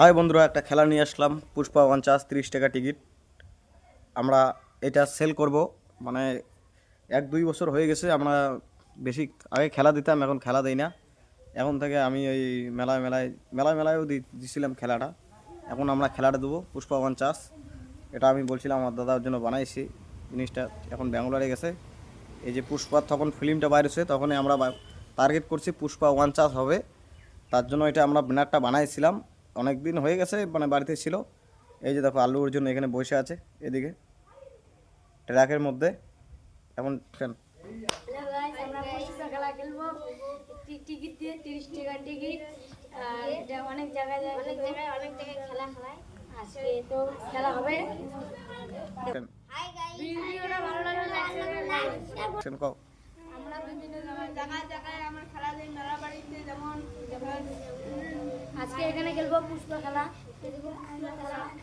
High বন্ধুরা, একটা খেলা নিয়ে আসলাম। পুষ্পা পঞ্চাশ তিরিশ টাকা টিকিট। আমরা এটা সেল করব। মানে এক দুই বছর হয়ে গেছে, আমরা বেশি আগে খেলা দিতাম, এখন খেলা দেই না। এখন থেকে আমি ওই মেলায় মেলায় মেলায় মেলায়ও দিছিলাম খেলাটা। এখন আমরা খেলাটা দেবো, পুষ্পা পঞ্চাশ এটা আমি বলছিলাম আমার দাদার জন্য বানাইছি। জিনিসটা এখন ব্যাঙ্গালোরে গেছে। এই যে পুষ্পা তখন ফিল্মটা বাইরেছে তখনই আমরা টার্গেট করছি পুষ্পা ওয়ান চাষ হবে। তার জন্য এটা আমরা ব্যানারটা বানাইছিলাম। অনেক দিন হয়ে গেছে মানে বাড়িতে ছিল। এই যে দেখো আলু জন্য এখানে বসে আছে এদিকে। ট্রাকের মধ্যে। এমন ফ্যান। হ্যালো গাইস আমরা পুষ্পা খেলা খেলব। টি- টিকিট দিয়ে তিরিশ টাকা টিকিট। অনেক জায়গায় জায়গায় অনেক জায়গায় অনেক জায়গায় খেলা খেলায় আজকে তো খেলা হবে। ভিডিওটা ভালো লাগলে লাইক ফ্যান আমরা বিভিন্ন জায়গায় জায়গায় জায়গায় আমরা খেলা দিই মেলা বাড়িতে যেমন যেমন আজকে এখানে খেলব পুষ্পা খেলা।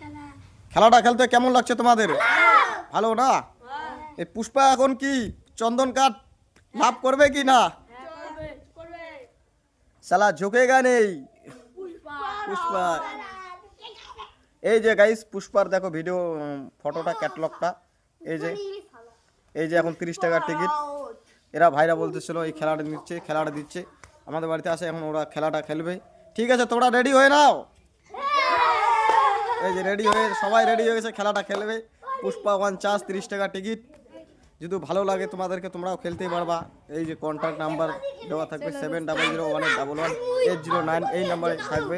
খেলা খেলাটা খেলতে কেমন লাগছে তোমাদের? ভালো না? এই পুষ্পা এখন কি? চন্দন কাঠ লাভ করবে কি না? সালা ঝুঁকেগা নেই। পুষ্পা। এই যে গাইস পুষ্পার দেখো ভিডিও ফটোটা ক্যাটলগটা এই যে এই যে এখন তিরিশ টাকার টিকিট এরা ভাইরা বলতেছিল এই খেলাটা নিচ্ছে খেলাটা দিচ্ছে। আমাদের বাড়িতে আসে এখন ওরা খেলাটা খেলবে। ঠিক আছে তোমরা রেডি হয়ে নাও এই যে রেডি হয়ে সবাই রেডি হয়ে গেছে খেলাটা খেলবে পুষ্পা ওয়ান চার্জ তিরিশ টাকা টিকিট যদি ভালো লাগে তোমাদেরকে তোমরাও খেলতেই পারবা এই যে কন্ট্যাক্ট নাম্বার দেওয়া থাকবে seven double zero one eight double one eight zero nine এই নাম্বারে থাকবে